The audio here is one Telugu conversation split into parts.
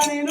నీ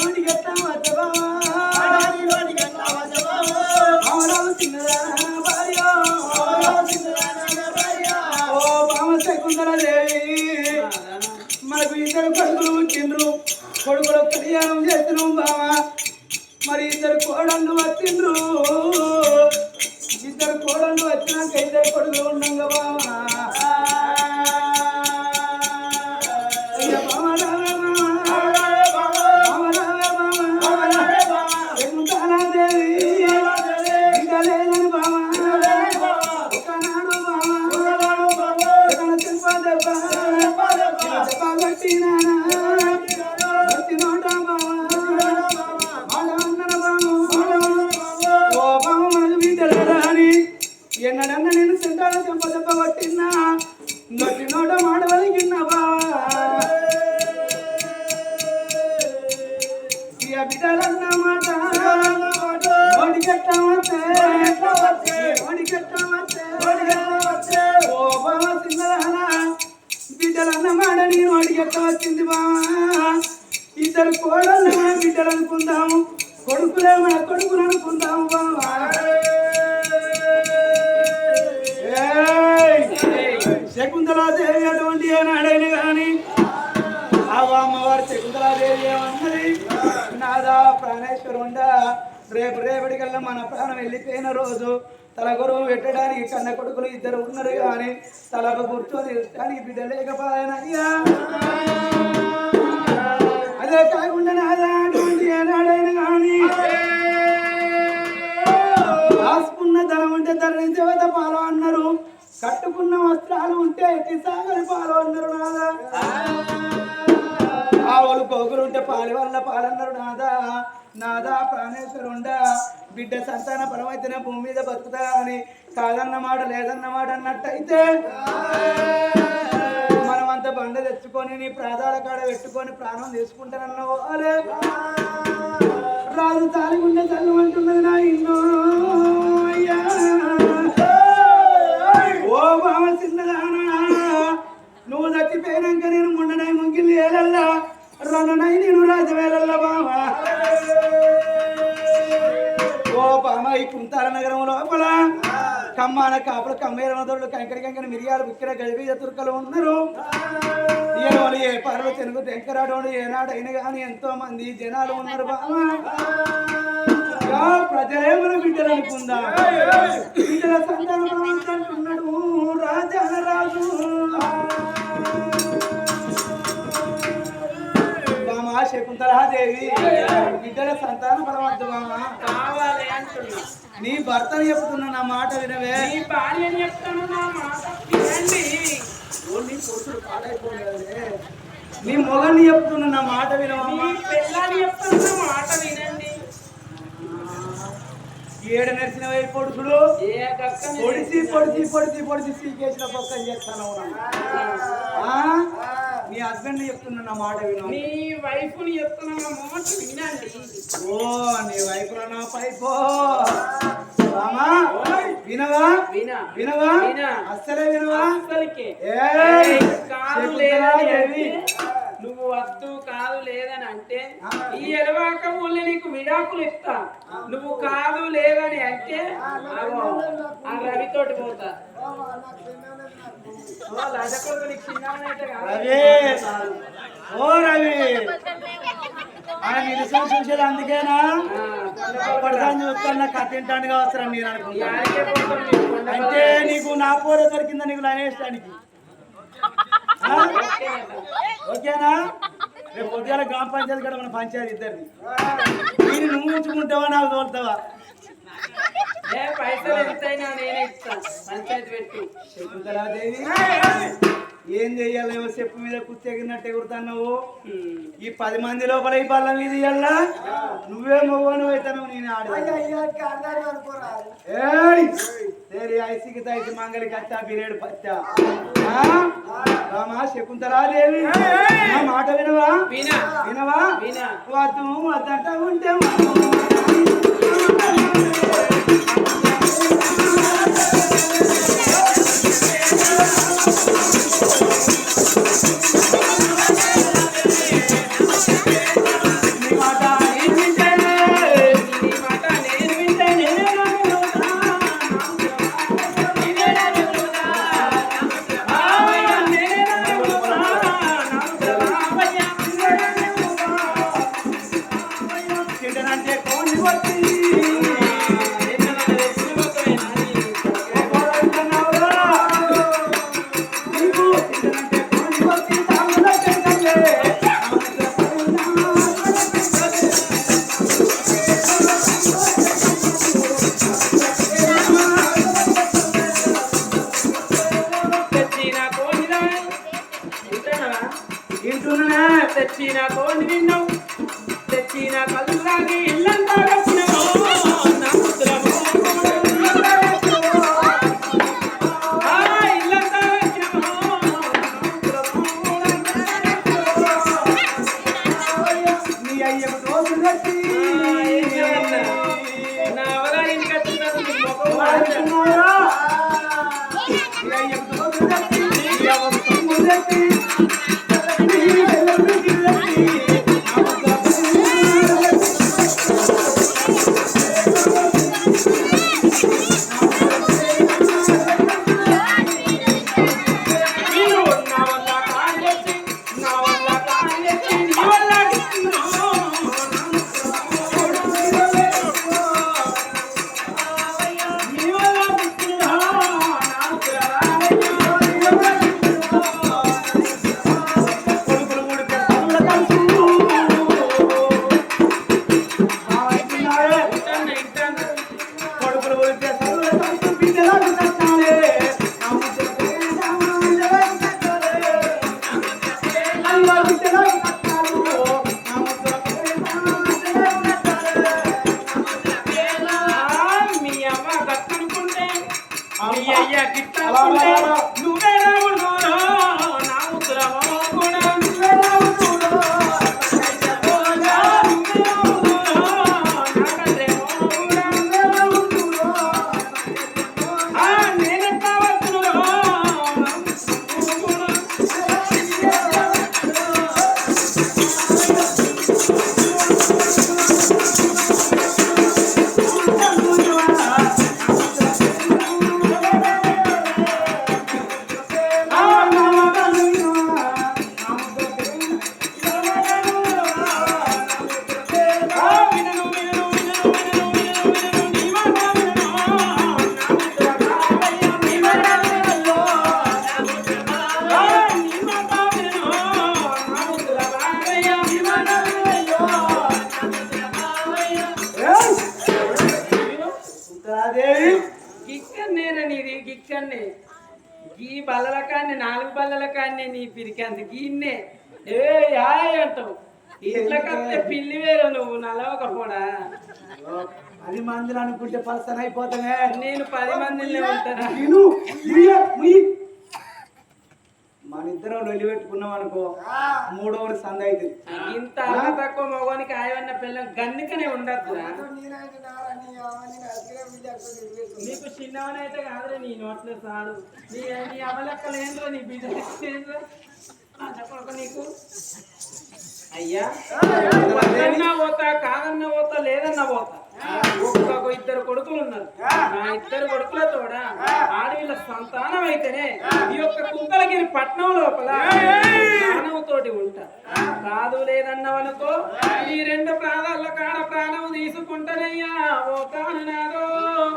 Happy Mother. కొడుకులే మన కొడుకులు అనుకుందాము బావా ఏయ్! శకుంతలాదేవి అటువంటి ఏనాడైన కానీ ఆ అమ్మవారు శకుంతలాదేవి ఏమన్నది? నాదా ప్రాణేశ్వరుండ రేపు రేపటికల్లా మన ప్రాణం వెళ్ళిపోయిన రోజు తల పెట్టడానికి కన్న కొడుకులు ఇద్దరు ఉన్నారు కానీ తలకు గుర్తు ఇష్టానికి బిడ్డ లేకపోయినయ్యా. అదే కాకుండా నాదా కానీ రాసుకున్న ధనం ఉంటే ధరణి దేవత పాలు అన్నారు. కట్టుకున్న వస్త్రాలు ఉంటే ఎట్టి సాగరి పాలు అన్నారు నాదా. ఆవులు కోగులు ఉంటే పాలి వల్ల పాలన్నారు నాదా. నాదా ప్రాణేశ్వరుండా. బిడ్డ సంతాన పరమైతేనే భూమి మీద బతుకుతా అని లేదన్న మాట అన్నట్టయితే. బండ తెచ్చుకొని నీ ప్రాధాల కాడ పెట్టుకొని ప్రాణం తీసుకుంటానన్నావు. అరే రాజు తాలిగుండె తల్లు అంటున్నది నా ఇన్నో ఓ బావ చిన్నదానా. నువ్వు చచ్చిపోయినాక నేను ముండనై ముంగిలి ఏలల్లా రన్ననై నేను రాజవేలల్లా బావా ఓ బామ ఈ కుంతాల నగరం లోపల. కమ్మాన కాపుల కమ్మేరమదోళ్ళు కంకరి కంకర మిరియాలు బుక్కిర గడిపి తుర్కలు ఉన్నారు ఏ పర్వ చెనుగు తెంకరాడు ఏనాడైనా కానీ ఎంతో మంది జనాలు ఉన్నారు బాబా యా ప్రజలే మన బిడ్డలు అనుకుందాం బిడ్డల సంతానం అంటున్నాడు రాజా. రాజు శకుంతలాదేవి. బిడ్డల సంతాన బలవంతు బామా? కావాలి అంటున్నా. నీ భర్తని చెప్తున్నా నా మాట వినవే. నీ భార్యని చెప్తాను నా మాట వినండి. నీ కొడుకుడు పాడైపోలేదే. నీ మొగన్ని చెప్తున్నా నా మాట వినవమ్మా పిల్లని చెప్తాను నా మాట వినండి. ఏడ నడిచిన వైపు పొడుచుడు పొడిసి పొడిసి పొడిసి పొడిసి సీకేసిన పక్కన చేస్తాను నీ హస్బెండ్ చెప్తున్నా మాట విను. నీ చెప్తున్నా నా మాట వినండి. ఓ నీ వైపులో నా పైపో రామా వినవా? వినా. వినవా? వినా. అస్సలే వినవా! కాదు లేదని నువ్వు వద్దు కాదు లేదని అంటే ఈ ఎలవాక ఊళ్ళో నీకు విడాకులు ఇస్తా. నువ్వు కాదు లేదని అంటే ఆ రవితోటి పోతా. ఓ రవి ఓ రవి ఆయన నిరసన చూసేది అందుకేనా? ఆ, పడతాను చూస్తున్నా కట్టింటాను కావచ్చురా మీరు ఈ అనుకుంటా. అంటే నీకు నా పోర దొరికిందా నీకు లనేస్తానికి ఓకేనా? రేపు పొద్దుగాల గ్రామ పంచాయతీ కూడా మన పంచాయతీ ఇద్దరిని మీరు నువ్వు ఉంచుకుంటావా నాకు తోలుతావా ఏ పైసలు ఎంతైనా నేనే ఇస్తా పంచాయతీ పెట్టు శకుంతలాదేవి ఏం చెయ్యాలి చెప్పు మీద కుత్తెగినట్టు ఎగురుతున్నావు. ఈ పది మంది లోపల ఈ పళ్ళ మీద ఇయ్యాలా? నువ్వే మొవ్వను అవుతాను నేను ఆడేరి ఐసికి తైసి మంగళి కత్తా బిరేడు పచ్చామా రామా శకుంతరాదేవి మాట వినవా? వినవా? అర్థం వద్దంట ఉంటే కాన్ని నీ పిరికంది గీన్నే ఏ యాయ్ అంటావు. ఇట్లా కత్తే పిల్లి వేరు నువ్వు నలవకపోడా పది మందిని అనుకుంటే పర్సన్ అయిపోతానే. నేను పది మందిలో ఉంటానా. మన ఇద్దరం లొల్లి పెట్టుకున్నాం అనుకో మూడవది సంద అవుతుంది ఇంత తక్కువ మగవానికి ఆయవన్న పిల్లలు గన్నుకనే ఉండద్దురా. నీకు చిన్నవనైతే కాదురా నీ నోట్లో సాడు. నీ నీ అవలెక్కలు ఏంద్రా నీ బిజినెస్ చెప్పక నీకు. అయ్యా పోతా కాదన్నా పోతా లేదన్నా పోతా. ఒక్కొక్క ఇద్దరు కొడుకులు ఉన్నారు. నా ఇద్దరు కొడుకుల తోడ ఆడవిళ్ళ సంతానం అయితేనే ఈ యొక్క కుంకలగిరి పట్నం లోపల ప్రాణంతోటి ఉంటా. కాదు లేదన్నవనుకో ఈ రెండు ప్రాణాల కాడ ప్రాణం తీసుకుంటానయ్యా ఓ కానునాదో నువ్వు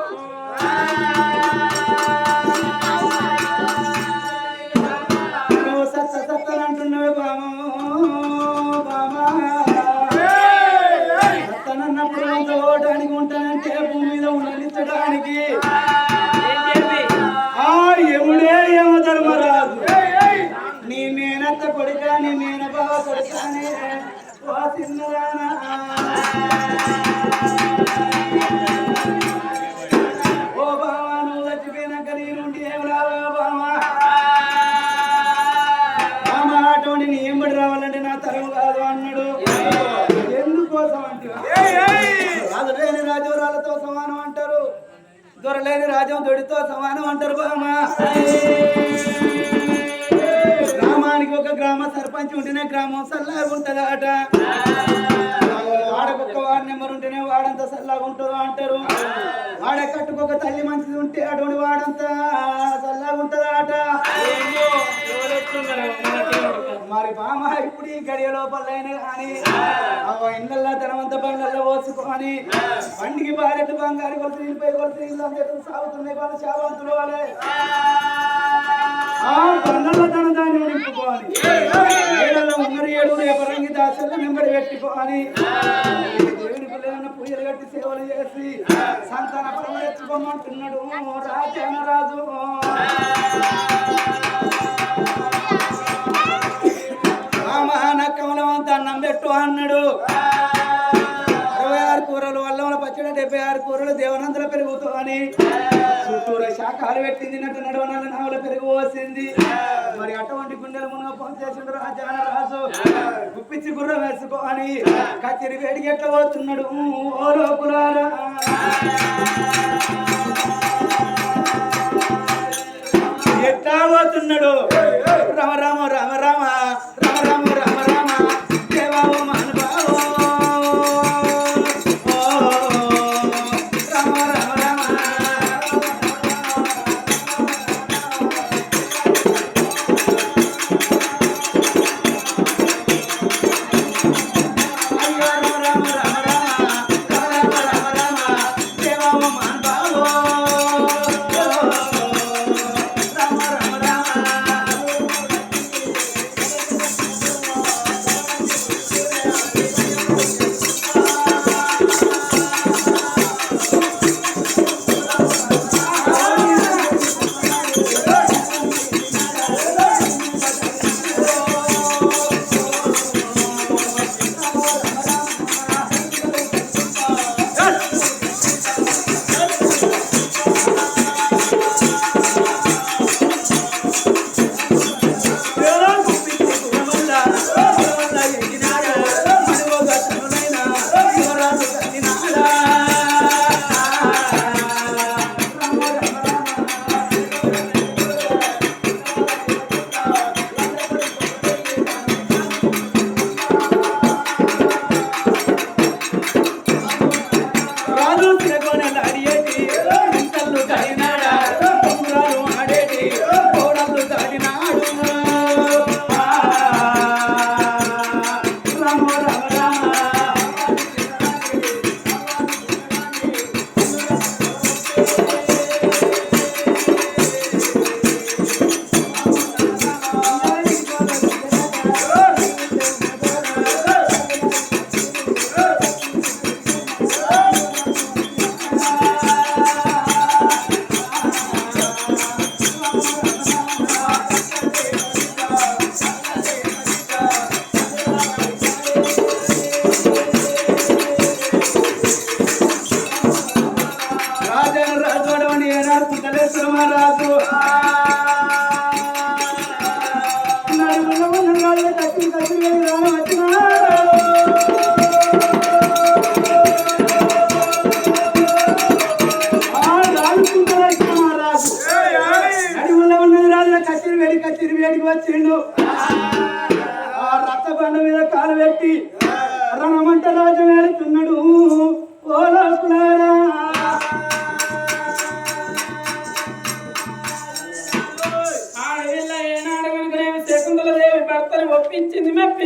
రాజ్యం దొడితో సమానం అంటారు బామా గ్రామానికి ఒక గ్రామ సర్పంచ్ ఉంటేనే గ్రామం సల్లాగా ఉంటుందట. వాడకొక్క వార్డు నెంబర్ ఉంటేనే వాడంతా సల్లాగా ఉంటుందో అంటారు. వాడే కట్టుకొక తల్లి మంచిది ఉంటే అటువంటి వాడంతా సల్లాగా ఉంటుందట. ఏందో, మరి బామ ఇప్పుడు ఈ గడియ లోపలైన కానీ అవ ఇళ్ళల్లో ధనవంత బండ్లలో పోసుకొని బండికి భార్యలు బంగారు కొలుసు నిలిపై కొలుసు ఇల్లు అందరూ సాగుతున్నాయి వాళ్ళు శావంతులు వాళ్ళే. ఆ బండ్లలో తన దాన్ని నింపుకోవాలి ఏడల్లో ఉన్నరు ఏడు ఎపరంగి దాసల్లో నెంబడి పెట్టుకోవాలి దేవుని పిల్లలను పూజలు కట్టి సేవలు చేసి సంతాన పరమ తెచ్చుకోమంటున్నాడు రాజు అన్నం పెట్టు అన్నాడు. అరవై ఆరు కూరలు అల్లంలో పచ్చడి డెబ్బై ఆరు కూరలు దేవనందుల పెరుగుతూ అని. శాఖలు పెట్టింది నట్టు నడవనాల నావల పెరుగు పోసింది. మరి అటువంటి గుండెలు మునగ పని రాజాన రాజు. గుప్పించి గుర్ర వేసుకో అని. కత్తిరి వేడికి ఎట్లా పోతున్నాడు? ఓ లోకులారా. ఎట్లా పోతున్నాడు? రామ రామ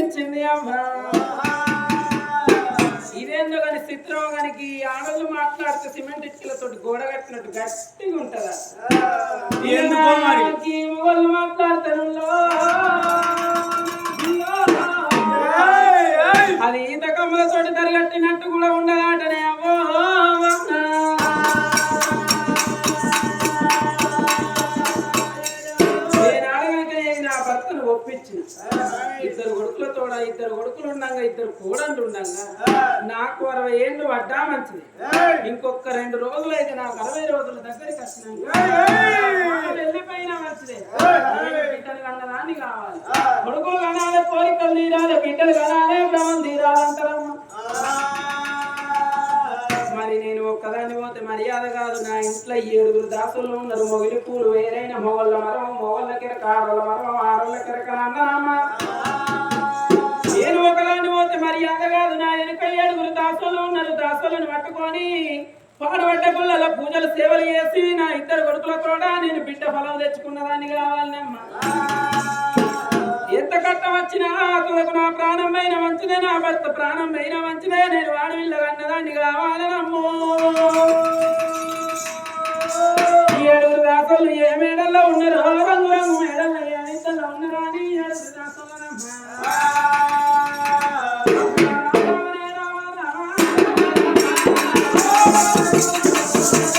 మెప్పించింది అమ్మా. ఇదేందో కానీ చిత్రం కనుక ఆడలు మాట్లాడితే సిమెంట్ ఇటుకలతో గోడ కట్టినట్టు గట్టిగా ఉంటదా మాట్లాడతాను ఇద్దరు కొడుకులతో ఇద్దరు కొడుకులు ఉండంగా ఇద్దరు కోడళ్ళు ఉండంగా నాకు అరవై ఏళ్ళు పడ్డా మంచిది. ఇంకొక రెండు రోజులు అయితే నాకు అరవై రోజుల దగ్గరికి వచ్చినాక వెళ్ళిపోయినా మంచిదే. బిడ్డలు కన్నదాన్ని కావాలి. కొడుకులు కనాలి కోరికలు తీరాలి బిడ్డలు కనాలి భ్రమం తీరాలంటారమ్మా మరి నేను ఒక్కదాన్ని పోతే మర్యాద కాదు. నా ఇంట్లో ఏడుగురు దాసులు ఉన్నారు. మొగిలి పూలు వేరైన మొగళ్ళ మరమ మొగళ్ళ కిరక ఆడోళ్ళ మరమ ఆడోళ్ళ కిరక అన్నామా ఒకలాంటి పోతే మరి కాదు నా వెనుక ఏడుగురు దాసులు ఉన్నారు దాసులను పట్టుకొని పాడబడ్డ గుళ్ళలో పూజలు సేవలు చేసి నా ఇద్దరు కొడుకుల కూడా నేను బిడ్డ ఫలం తెచ్చుకున్నదాన్ని కావాలనమ్మా. ఎంత కట్టం వచ్చినా అతలకు నా ప్రాణం మంచిదే నా భర్త ప్రాణం మంచిదే నేను వాడవిల్ల కన్నదాన్ని కావాలనమ్మో. ఏడుగురు దాసలు ఏ మేడల్లో ఉన్నారు? రంగు రంగు మేడల్లో ఏ ఇద్దరు ఉన్నారా? అని ఏడుగురు దాసలనమ్మా.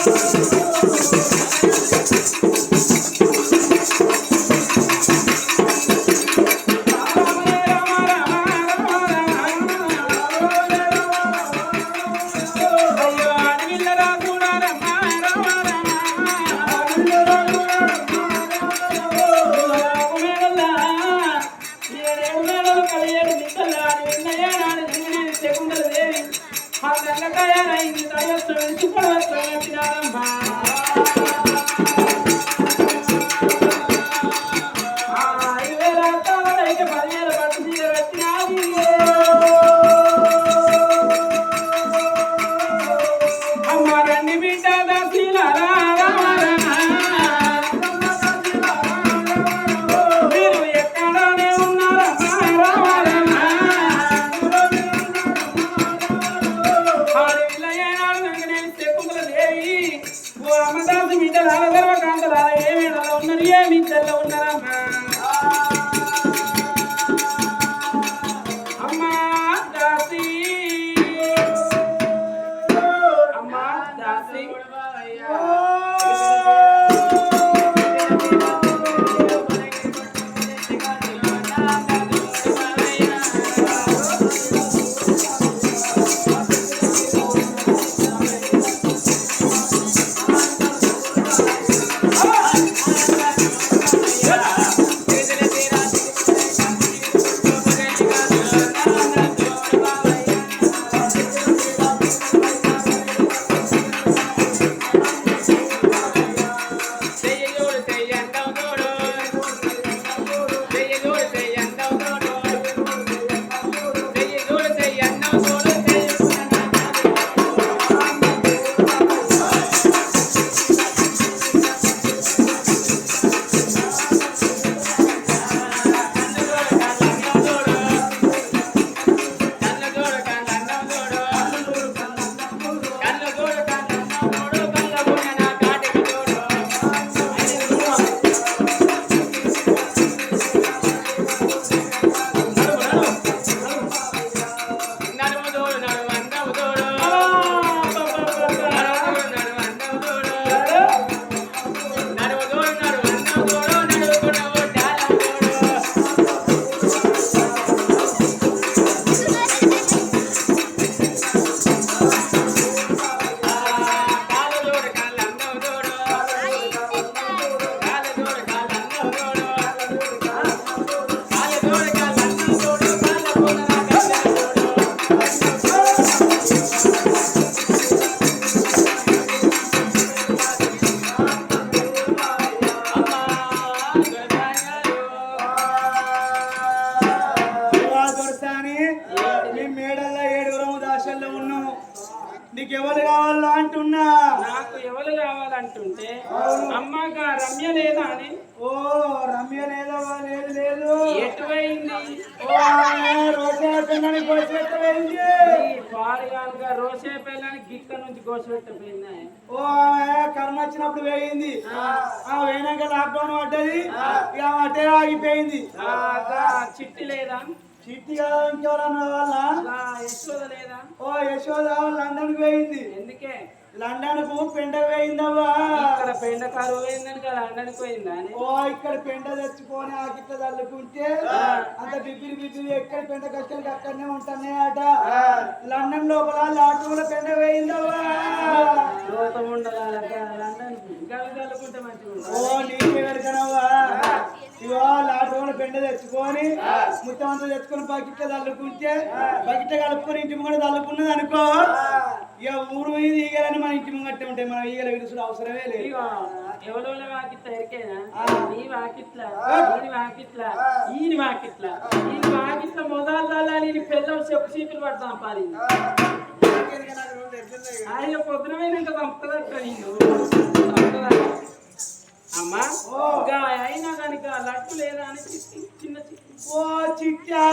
Thank you. గిక్క నుంచి ఓ కర్మ వచ్చినప్పుడు వేయింది ఆ వేయినాక లాక్డౌన్ పడ్డది. ఇక అటే ఆగిపోయింది. చిట్టి లేదా? చిట్టి కదా ఇంకెవరన్నా వాళ్ళ యశోద లేదా? ఓ యశోద లండన్కి పోయింది. ఎందుకే? లండన్కు పెండ వేయిందవ్వా ఇక్కడ పెండకారు పోయిందని కదా అండనికి పోయిందా ఓ ఇక్కడ పెంట తెచ్చుకొని ఆ గిట్ల చల్లుకుంటే అంత బిబ్బిరి బిబ్బిరి ఎక్కడ పెంట కష్టాలకి అక్కడనే ఉంటున్నాయి అట లండన్ లోపల లాటూల పెంట వేయిందవ్వా? లోతం ఉండదాలక లండన్ గలు గలుకుంటే మంచిగా ఓ నీకే వెరకనవ్వా ఇవో లాటూల పెంట తెచ్చుకొని ముత్తం అంతా తెచ్చుకొని బకెట్ చల్లుకుంటే బకెట్ కలుపుకొని ఇంటి ముంగట చల్లుకున్నది అనుకో ఇక ఊరు మీద ఈగలని మన ఇంటి ముంగట్టే ఉంటాయి మన ఈగల విరుసులు అవసరమే లేదు. ఎవరో వాకిట్ల ఎరికేనా? నీ వాకిట్ల ఈని వాకిట్ల వాకిట్ల. ఈని వాకిట్ల మొదలు నేను పిల్లలు చెప్పు చీపులు పడతాం పాలి. ఆయన పొద్దున పోయినాక చంపుతుందట నేను చంపుతుందట. అమ్మా అయినా కనుక లట్టు లేదా అని చిన్న చిట్టి ఓ చిట్టా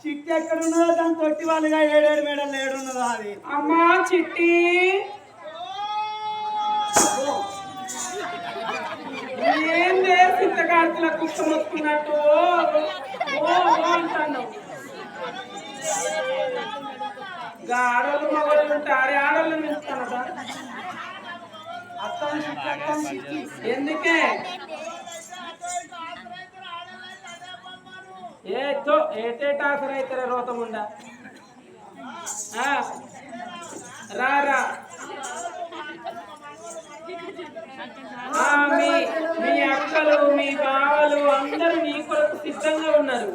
చిట్టి ఎక్కడ ఉన్నదో దాని తొట్టి వాళ్ళుగా ఏడేడు మేడలు ఏడున్నదో అది. అమ్మా చిట్టి! ఏందే చింతకార్తెల కుక్క మొక్కున్నట్టు అంటాను ఇంకా ఆడోళ్ళు మగవాళ్ళు ఉంటారు ఆడోళ్ళు నిలుస్తానట అత్తాను ఎందుకే? ఏతో ఏటేటా ఆసరైతారే రోతముండా రారా మీ మీ అక్కలు మీ బావలు అందరూ నీ కొరకు సిద్ధంగా ఉన్నారు.